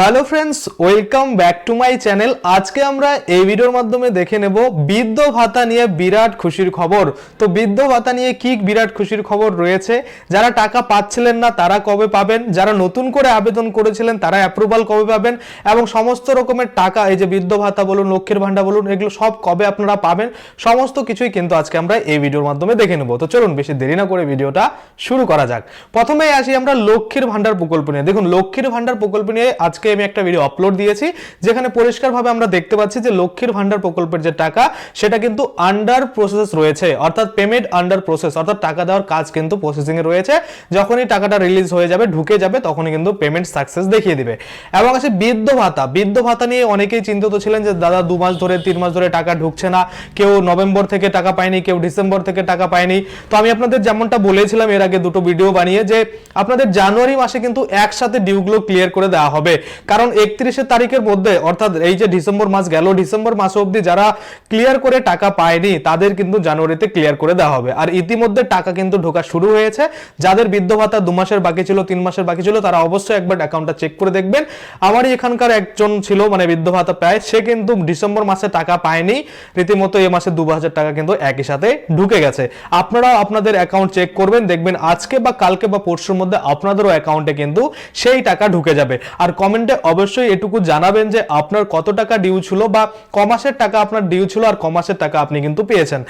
Hello friends welcome back to my channel আজকে আমরা এই ভিডিওর মাধ্যমে দেখে নেব বৃদ্ধ ভাতা নিয়ে বিরাট খুশির খবর। তো বৃদ্ধ ভাতা নিয়ে কি বিরাট খুশির খবর রয়েছে? যারা টাকা পাচ্ছিলেন না, তারা কবে পাবেন? যারা নতুন করে আবেদন করেছিলেন, তারা অ্যাপ্রুভাল কবে পাবেন? এবং সমস্ত রকমের টাকা, এই যে বৃদ্ধ ভাতা বলুন, লক্ষ্মীর ভান্ডার বলুন, এগুলো সব কবে আপনারা পাবেন? সমস্ত কিছুই কিন্তু আজকে আমরা এই ভিডিওর মাধ্যমে দেখে নেব। তো চলুন, বেশি দেরি না করে ভিডিওটা শুরু করা যাক। প্রথমে আসি আমরা লক্ষ্মীর ভান্ডার প্রকল্প নিয়ে। দেখুন, লক্ষ্মীর ভান্ডার প্রকল্প নিয়ে আজকে আমি একটা ভিডিও আপলোড দিয়েছি, যেখানে পরিষ্কারভাবে আমরা দেখতে পাচ্ছি যে লক্ষ্মীর ভান্ডার প্রকল্পের যে টাকা, সেটা কিন্তু আন্ডার প্রসেস রয়েছে। অর্থাৎ পেমেন্ট আন্ডার প্রসেস অর্থাৎ টাকা দেওয়ার কাজ কিন্তু প্রসেসিং এ রয়েছে। যখনই টাকাটা রিলিজ হয়ে যাবে, ঢুকে যাবে, তখনই কিন্তু পেমেন্ট সাকসেস দেখিয়ে দিবে। এবং আছে বৃদ্ধ ভাতা। বৃদ্ধ ভাতা নিয়ে অনেকেই চিন্তিত ছিলেন যে, দাদা, দু মাস ধরে, তিন মাস ধরে টাকা ঢুকছে না। কেউ নভেম্বর থেকে টাকা পায়নি, কেউ ডিসেম্বর থেকে টাকা পায়নি। তো আমি আপনাদের যেমনটা বলেছিলাম, এর আগে দুটো ভিডিও বানিয়ে, যে আপনাদের জানুয়ারি মাসে কিন্তু একসাথে ডিউগুলো ক্লিয়ার করে দেওয়া হবে। কারণ একত্রিশে তারিখের মধ্যে, অর্থাৎ এই যে ডিসেম্বর মাস গেল, ডিসেম্বর মাস অবধি যারা ক্লিয়ার করে টাকা পায়নি, তাদের কিন্তু জানুয়ারিতে ক্লিয়ার করে দেওয়া হবে। আর ইতিমধ্যে টাকা কিন্তু ঢোকা শুরু হয়েছে। যাদের বৃদ্ধ ভাতা দু মাসের বাকি ছিল, তিন মাসের বাকি ছিল, তারা অবশ্যই একবার অ্যাকাউন্টটা চেক করে দেখবেন। আমারই এখানকার একজন ছিল মানে বৃদ্ধ ভাতা পায় সে কিন্তু ডিসেম্বর মাসে টাকা পায়নি। রীতিমতো এ মাসে দু হাজার টাকা কিন্তু একই সাথে ঢুকে গেছে। আপনারাও আপনাদের অ্যাকাউন্ট চেক করবেন, দেখবেন আজকে বা কালকে বা পরশুর মধ্যে আপনাদেরও অ্যাকাউন্টে কিন্তু সেই টাকা ঢুকে যাবে। আর কমেন্টে অবশ্যই এটুকু জানাবেন যে আপনার কত টাকা ডিউ ছিল বা কমাসের টাকা আপনার ডিউ ছিল আর কমাসের টাকা আপনি কিন্তু পেয়েছেন।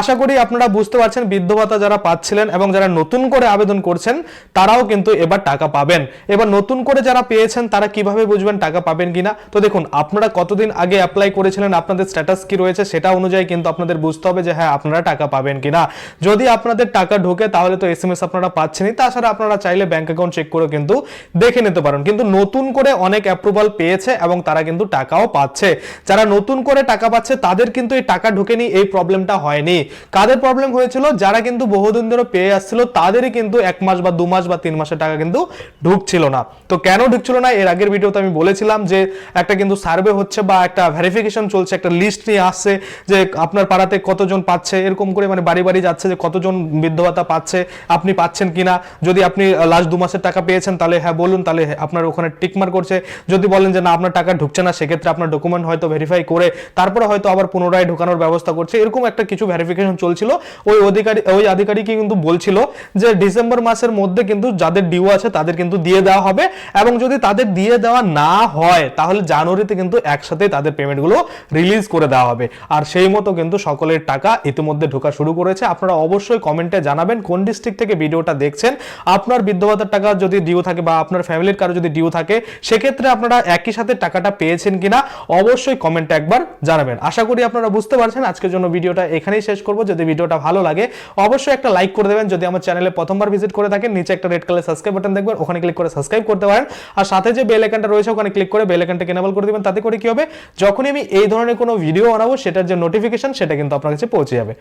আশা করি আপনারা বুঝতে পারছেন, বৃদ্ধ ভাতা যারা পাচ্ছিলেন এবং যারা নতুন করে আবেদন করছেন, তারাও কিন্তু এবার টাকা পাবেন। এবার নতুন করে যারা পেয়েছেন, তারা কীভাবে বুঝবেন টাকা পাবেন কিনা? তো দেখুন, আপনারা কতদিন আগে অ্যাপ্লাই করেছিলেন, আপনাদের স্ট্যাটাস কি রয়েছে সেটা অনুযায়ী কিন্তু আপনাদের বুঝতে হবে যে হ্যাঁ আপনারা টাকা পাবেন কিনা। যদি আপনাদের টাকা ঢোকে, তাহলে তো এস এম এস আপনারা পাচ্ছেনই। তাছাড়া আপনারা চাইলে ব্যাংক অ্যাকাউন্ট চেক করে কিন্তু দেখে নিতে পারেন। কিন্তু নতুন করে অনেক অ্যাপ্রুভাল পেয়েছে এবং তারা কিন্তু টাকাও পাচ্ছে। যারা নতুন করে টাকা পাচ্ছে, তাদের কিন্তু এই টাকা ঢোকেনি এই প্রবলেমটা হয়নি। কাদের প্রবলেম হয়েছিল? যারা কিন্তু বহুদিন ধরে পেয়ে আসছিল, তাদেরই কিন্তু এক মাস বা দু মাস বা তিন মাসের টাকা কিন্তু ঢুকছিল না। তো কেন ঢুকছিল না? এর আগের ভিডিওতে আমি বলেছিলাম যে, একটা কিন্তু সার্ভে হচ্ছে বা একটা ভেরিফিকেশন চলছে, একটা লিস্ট নিয়ে আসছে যে, আপনার পাড়াতে কতজন পাচ্ছে? এরকম করে মানে বাড়ি বাড়ি যাচ্ছে যে, কতজন বৃদ্ধ পাচ্ছে? আপনি পাচ্ছেন কিনা? যদি আপনি লাস্ট দু মাসের টাকা পেয়েছেন, তাহলে হ্যাঁ বলুন, তাহলে আপনার ওখানে টিকমার করছে যদি বলেন যে, না, আপনার টাকা ঢুকছে না, সেক্ষেত্রে আপনার ডকুমেন্ট হয়তো ভেরিফাই করে তারপরে হয়তো আবার পুনরায় ঢোকানোর ব্যবস্থা করছে। এরকম একটা কিছু ভেরিফিকেশন চলছিল। ওই অধিকারী, ওই আধিকারিকই কিন্তু বলছিল যে, ডিসেম্বর মাসের মধ্যে কিন্তু যাদের ডিউ আছে, তাদের কিন্তু দিয়ে দেওয়া হবে এবং যদি তাদের দিয়ে দেওয়া না হয়, তাহলে জানুয়ারিতে কিন্তু একসাথে তাদের পেমেন্টগুলো রিলিজ করে দেওয়া হবে। আর সেই মতো কিন্তু সকলের টাকা ইতিমধ্যে ঢোকা শুরু করেছে। আপনারা অবশ্যই কমেন্টে জানাবেন কোন ডিস্ট্রিক্ট থেকে ভিডিওটা দেখছেন। আপনার বৃদ্ধ টাকা যদি ডিউ থাকে বা আপনার ফ্যামিলির কারও যদি ডিউ থাকে সেক্ষেত্রে আপনারা একই সাথে টাকাটা পেয়েছেন কিনা অবশ্যই কমেন্টে একবার জানাবেন। আশা করি আপনারা বুঝতে পারছেন। আজকের জন্য ভিডিওটা এখানেই শেষ করব। যদি ভিডিওটা ভালো লাগে, অবশ্যই একটা লাইক করে দেবেন। যদি আমার চ্যানেলে প্রথমবার ভিজিট করে থাকেন, নিচে একটা রেড কালার সাবস্ক্রাইব বাটন দেখবেন, ওখানে ক্লিক করে সাবস্ক্রাইব করতে পারেন। আর সাথে যে বেল আইকনটা রয়েছে, ওখানে ক্লিক করে বেল আইকনটাকে এনেবল করে দিবেন। তাতে করে কি হবে? যখনই আমি এই ধরনের কোনো ভিডিও বানাবো, সেটার যে নোটিফিকেশন সেটা কিন্তু আপনার কাছে পৌঁছে যাবে।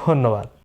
ধন্যবাদ।